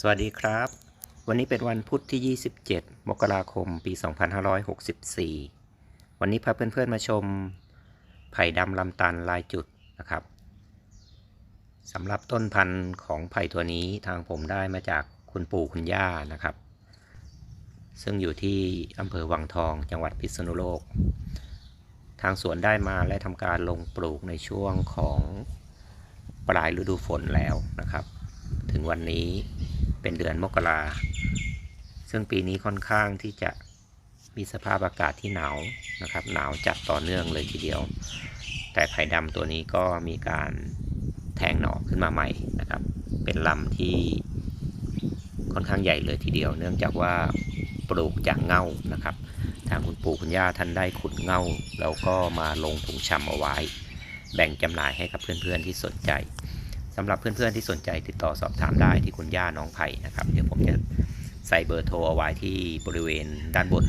สวัสดีครับ วันนี้เป็นวันพุธที่ 27 มกราคม ปี 2564 วันนี้พาเพื่อนๆมาชมไผ่ดำลำตันลายจุดนะครับสำหรับต้นพันธุ์ของไผ่ตัวนี้ทางผมได้มาจากคุณปู่คุณย่านะครับ ซึ่งอยู่ที่อำเภอวังทองจังหวัดพิษณุโลก ทางสวนได้มาและทำการลงปลูกในช่วงของปลายฤดูฝนแล้วนะครับ ถึงวันนี้ เป็นเดือนมกราซึ่งปีนี้ค่อนข้างที่จะมีสภาพอากาศที่หนาวนะครับ หนาวจัดต่อเนื่องเลยทีเดียว แต่ไผ่ดำตัวนี้ก็มีการแทงหน่อขึ้นมาใหม่นะครับ เป็นลำที่ค่อนข้างใหญ่เลยทีเดียว เนื่องจากว่าปลูกจากเง่านะครับ ทางคุณปู่คุณย่าท่านได้ขุดเง่า แล้วก็มาลงถุงชำเอาไว้ แบ่งจำหน่ายให้กับเพื่อนๆที่สนใจ สำหรับเพื่อนๆที่สนใจติดต่อสอบถามได้ที่คุณย่าน้องไผ่นะครับ เดี๋ยวผมจะใส่เบอร์โทรเอาไว้ที่บริเวณด้านบน